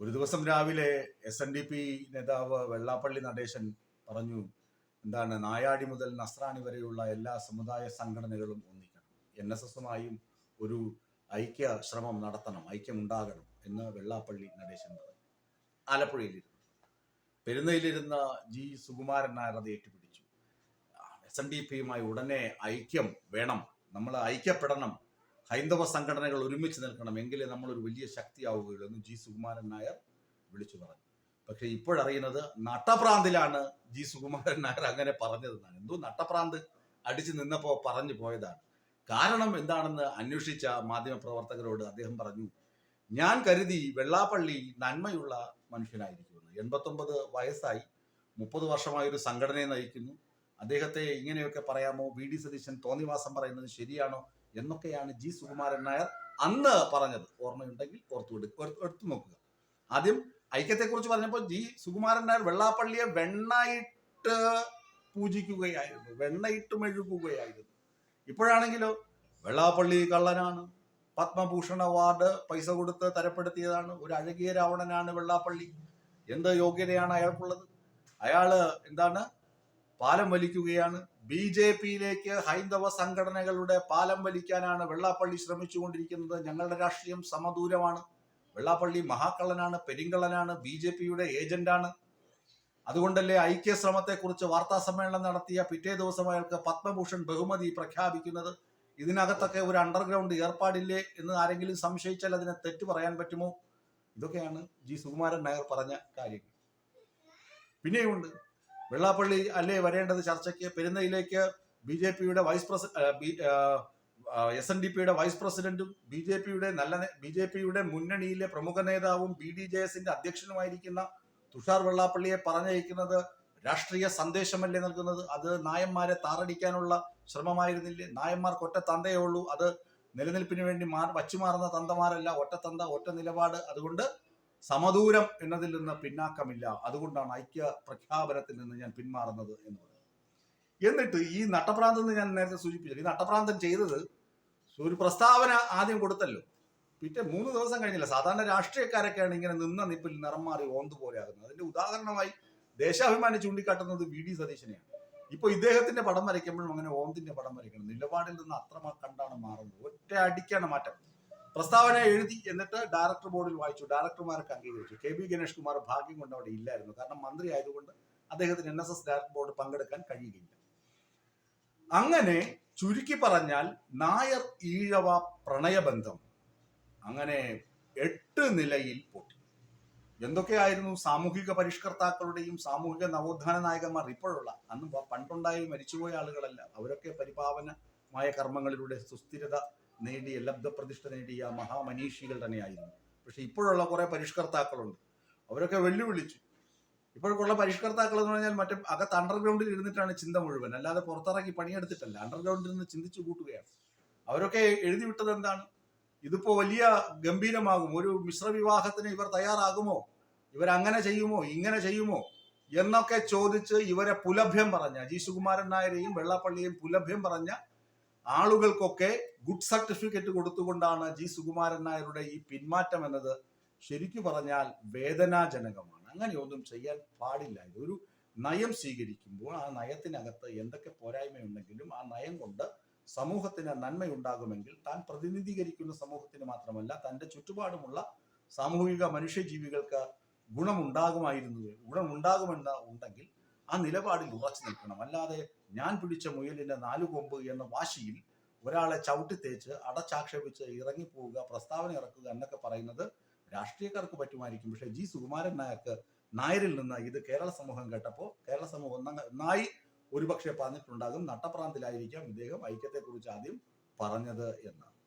ഒരു ദിവസം രാവിലെ എസ് എൻ ഡി പി നേതാവ് വെള്ളാപ്പള്ളി നടേശൻ പറഞ്ഞു എന്താണ് നായാടി മുതൽ നസ്രാണി വരെയുള്ള എല്ലാ സമുദായ സംഘടനകളും ഒന്നിക്കണം. എൻ എസ് എസുമായും ഒരു ഐക്യ ശ്രമം നടത്തണം ഐക്യമുണ്ടാകണം എന്ന് വെള്ളാപ്പള്ളി നടേശൻ പറഞ്ഞു. ആലപ്പുഴയിലിരുന്നു. പെരുന്നയിലിരുന്ന ജി സുകുമാരൻ നായർ അത് ഏറ്റുപിടിച്ചു എസ് എൻ ഡി പിയുമായി ഉടനെ ഐക്യം വേണം നമ്മൾ ഐക്യപ്പെടണം. ഹൈന്ദവ സംഘടനകൾ ഒരുമിച്ച് നിൽക്കണം എങ്കിലേ നമ്മളൊരു വലിയ ശക്തിയാവുകയുള്ളൂ എന്ന് ജി സുകുമാരൻ നായർ വിളിച്ചു പറഞ്ഞു. പക്ഷെ ഇപ്പോഴറിയുന്നത് നട്ടപ്രാന്തിലാണ് ജി സുകുമാരൻ നായർ അങ്ങനെ പറഞ്ഞതെന്നാണ്. എന്തോ നട്ടപ്രാന്ത് അടിച്ചു നിന്നപ്പോൾ പറഞ്ഞു പോയതാണ്. കാരണം എന്താണെന്ന് അന്വേഷിച്ച മാധ്യമപ്രവർത്തകരോട് അദ്ദേഹം പറഞ്ഞു ഞാൻ കരുതി വെള്ളാപ്പള്ളി നന്മയുള്ള മനുഷ്യനായിരിക്കുമെന്ന്. എൺപത്തൊമ്പത് വയസ്സായി മുപ്പത് വർഷമായി ഒരു സംഘടനയെ നയിക്കുന്നു. അദ്ദേഹത്തെ ഇങ്ങനെയൊക്കെ പറയാമോ? വി. ഡി. സതീശൻ തോന്നിവാസം പറയുന്നത് ശരിയാണോ? എന്നൊക്കെയാണ് ജി സുകുമാരൻ നായർ അന്ന് പറഞ്ഞത്. ഓർമ്മയുണ്ടെങ്കിൽ ഓർത്തു എടുത്തു നോക്കുക. ആദ്യം ഐക്യത്തെക്കുറിച്ച് പറഞ്ഞപ്പോൾ ജി സുകുമാരൻ നായർ വെള്ളാപ്പള്ളിയെ വെണ്ണയിട്ട് പൂജിക്കുകയായിരുന്നു വെണ്ണയിട്ട് മെഴുകുകയായിരുന്നു. ഇപ്പോഴാണെങ്കിലോ വെള്ളാപ്പള്ളി കള്ളനാണ് പത്മഭൂഷൺ അവാർഡ് പൈസ കൊടുത്ത് തരപ്പെടുത്തിയതാണ് ഒരു അഴകിയ രാവണനാണ് വെള്ളാപ്പള്ളി. എന്ത് യോഗ്യതയാണ് അയാൾക്കുള്ളത്? അയാൾ എന്താണ്? പാലം വലിക്കുകയാണ്. ബി ജെ പിയിലേക്ക് ഹൈന്ദവ സംഘടനകളുടെ പാലം വലിക്കാനാണ് വെള്ളാപ്പള്ളി ശ്രമിച്ചുകൊണ്ടിരിക്കുന്നത്. ഞങ്ങളുടെ രാഷ്ട്രീയം സമദൂരമാണ്. വെള്ളാപ്പള്ളി മഹാക്കള്ളനാണ് പെരിങ്കള്ളനാണ് ബി ജെ പിയുടെ ഏജന്റാണ്. അതുകൊണ്ടല്ലേ ഐക്യശ്രമത്തെക്കുറിച്ച് വാർത്താ സമ്മേളനം നടത്തിയ പിറ്റേ ദിവസം അയാൾക്ക് പത്മഭൂഷൺ ബഹുമതി പ്രഖ്യാപിക്കുന്നത്. ഇതിനകത്തൊക്കെ ഒരു അണ്ടർഗ്രൗണ്ട് ഏർപ്പാടില്ലേ എന്ന് ആരെങ്കിലും സംശയിച്ചാൽ അതിനെ തെറ്റ് പറയാൻ പറ്റുമോ? ഇതൊക്കെയാണ് ജി സുകുമാരൻ നായർ പറഞ്ഞ കാര്യങ്ങൾ. പിന്നെയുമുണ്ട് വെള്ളാപ്പള്ളി അല്ലേ വരേണ്ടത് ചർച്ചയ്ക്ക്? പെരുന്നയിലേക്ക് ബി ജെ പിയുടെ vice president S N D പിയുടെ വൈസ് പ്രസിഡന്റും ബി ജെ പിയുടെ നല്ല ബി ജെ പിയുടെ മുന്നണിയിലെ പ്രമുഖ നേതാവും ബി ഡി ജെ എസിന്റെ അധ്യക്ഷനുമായിരിക്കുന്ന തുഷാർ വെള്ളാപ്പള്ളിയെ പറഞ്ഞയക്കുന്നത് രാഷ്ട്രീയ സന്ദേശമല്ലേ നൽകുന്നത്? അത് നായന്മാരെ താറടിക്കാനുള്ള ശ്രമമായിരുന്നില്ലേ? നായന്മാർ ഒറ്റ തന്തയേ ഉള്ളൂ. അത് നിലനിൽപ്പിന് വേണ്ടി മാ വച്ചുമാറുന്ന തന്തമാരല്ല. ഒറ്റ തന്ത ഒറ്റ നിലപാട്. അതുകൊണ്ട് സമദൂരം എന്നതിൽ നിന്ന് പിന്നാക്കമില്ല. അതുകൊണ്ടാണ് ഐക്യ പ്രഖ്യാപനത്തിൽ നിന്ന് ഞാൻ പിന്മാറുന്നത് എന്ന് പറഞ്ഞു എന്നിട്ട് ഈ നട്ടപ്രാന്തം എന്ന് ഞാൻ നേരത്തെ സൂചിപ്പിച്ചു ഈ നട്ടപ്രാന്തം ചെയ്തത് ഒരു പ്രസ്താവന ആദ്യം കൊടുത്തല്ലോ. പിറ്റേ മൂന്ന് ദിവസം കഴിഞ്ഞില്ല. സാധാരണ രാഷ്ട്രീയക്കാരൊക്കെയാണ് ഇങ്ങനെ നിന്ന നിപ്പിൽ നിറം മാറി ഓന്ത് പോലെ ആകുന്നത് അതിന്റെ ഉദാഹരണമായി ദേശാഭിമാനി ചൂണ്ടിക്കാട്ടുന്നത് വി. ഡി. സതീശനെയാണ്. ഇപ്പൊ ഇദ്ദേഹത്തിന്റെ പടം വരയ്ക്കുമ്പോഴും അങ്ങനെ ഓന്തിന്റെ പടം വരയ്ക്കണം. നിലപാടിൽ നിന്ന് അത്ര കണ്ടാണ് മാറുന്നത്. ഒറ്റ അടിക്കാണ് മാറ്റം. പ്രസ്താവന എഴുതി എന്നിട്ട് ഡയറക്ടർ ബോർഡിൽ വായിച്ചു. ഡയറക്ടർമാർക്ക് അംഗീകരിച്ചു. കെ ബി ഗണേഷ് കുമാർ ഭാഗ്യം കൊണ്ട് അവിടെ ഇല്ലായിരുന്നു. കാരണം മന്ത്രി ആയതുകൊണ്ട് അദ്ദേഹത്തിന് N S S director board പങ്കെടുക്കാൻ കഴിയുകയില്ല. അങ്ങനെ ചുരുക്കി പറഞ്ഞാൽ നായർ ഈഴവ പ്രണയബന്ധം അങ്ങനെ എട്ട് നിലയിൽ പൊട്ടി. എന്തൊക്കെയായിരുന്നു സാമൂഹിക പരിഷ്കർത്താക്കളുടെയും സാമൂഹിക നവോത്ഥാന നായകന്മാർ? ഇപ്പോഴുള്ള അന്ന് പണ്ടുണ്ടായി മരിച്ചുപോയ ആളുകളല്ല. അവരൊക്കെ പരിപാവനമായ കർമ്മങ്ങളിലൂടെ സുസ്ഥിരത നേടിയ ലബ്ധപ്രതിഷ്ഠ നേടിയ മഹാമനീഷികൾ തന്നെയായിരുന്നു. പക്ഷെ ഇപ്പോഴുള്ള കുറെ പരിഷ്കർത്താക്കളുണ്ട്. അവരൊക്കെ വെല്ലുവിളിച്ചു. ഇപ്പോഴൊക്കെയുള്ള പരിഷ്കർത്താക്കൾ എന്ന് പറഞ്ഞാൽ മറ്റേ അകത്ത് അണ്ടർഗ്രൗണ്ടിൽ ഇരുന്നിട്ടാണ് ചിന്ത മുഴുവൻ. അല്ലാതെ പുറത്തിറക്കി പണിയെടുത്തിട്ടല്ല. അണ്ടർഗ്രൗണ്ടിൽ നിന്ന് ചിന്തിച്ചു കൂട്ടുകയാണ്. അവരൊക്കെ എഴുതി വിട്ടത് എന്താണ്? ഇതിപ്പോ വലിയ ഗംഭീരമാകും. ഒരു മിശ്രവിവാഹത്തിന് ഇവർ തയ്യാറാകുമോ? ഇവർ അങ്ങനെ ചെയ്യുമോ? ഇങ്ങനെ ചെയ്യുമോ? എന്നൊക്കെ ചോദിച്ച് ഇവരെ പുലഭ്യം പറഞ്ഞ ജി സുകുമാരൻ നായരെയും വെള്ളാപ്പള്ളിയെയും പുലഭ്യം പറഞ്ഞ ആളുകൾക്കൊക്കെ ഗുഡ് സർട്ടിഫിക്കറ്റ് കൊടുത്തുകൊണ്ടാണ് ജി. സുകുമാരൻ നായരുടെ ഈ പിന്മാറ്റം എന്നത് ശരിക്കു പറഞ്ഞാൽ വേദനാജനകമാണ്. അങ്ങനെയൊന്നും ചെയ്യാൻ പാടില്ല. ഒരു നയം സ്വീകരിക്കുമ്പോൾ ആ നയത്തിനകത്ത് എന്തൊക്കെ പോരായ്മയുണ്ടെങ്കിലും ആ നയം കൊണ്ട് സമൂഹത്തിന് നന്മയുണ്ടാകുമെങ്കിൽ താൻ പ്രതിനിധീകരിക്കുന്ന സമൂഹത്തിന് മാത്രമല്ല തന്റെ ചുറ്റുപാടുമുള്ള സാമൂഹിക മനുഷ്യജീവികൾക്ക് ഗുണമുണ്ടാകുമായിരുന്നു ഗുണമുണ്ടാകുമെന്ന് ഉണ്ടെങ്കിൽ ആ നിലപാടിൽ ഉറച്ചു നിൽക്കണം. അല്ലാതെ ഞാൻ പിടിച്ച മുയലിന്റെ നാലു കൊമ്പ് എന്ന വാശിയിൽ ഒരാളെ ചവിട്ടി തേച്ച് അടച്ചാക്ഷേപിച്ച് ഇറങ്ങിപ്പോവുക പ്രസ്താവന ഇറക്കുക എന്നൊക്കെ പറയുന്നത് രാഷ്ട്രീയക്കാർക്ക് പറ്റുമായിരിക്കും. പക്ഷേ ജി സുകുമാരൻ നായർക്ക് നായരിൽ നിന്ന് ഇത് കേരള സമൂഹം കേട്ടപ്പോൾ കേരള സമൂഹം നന്നായി നായി ഒരുപക്ഷെ പറഞ്ഞിട്ടുണ്ടാകും. നട്ടപ്രാന്തിലായിരിക്കാം ഇദ്ദേഹം ഐക്യത്തെക്കുറിച്ച് ആദ്യം പറഞ്ഞത് എന്ന്.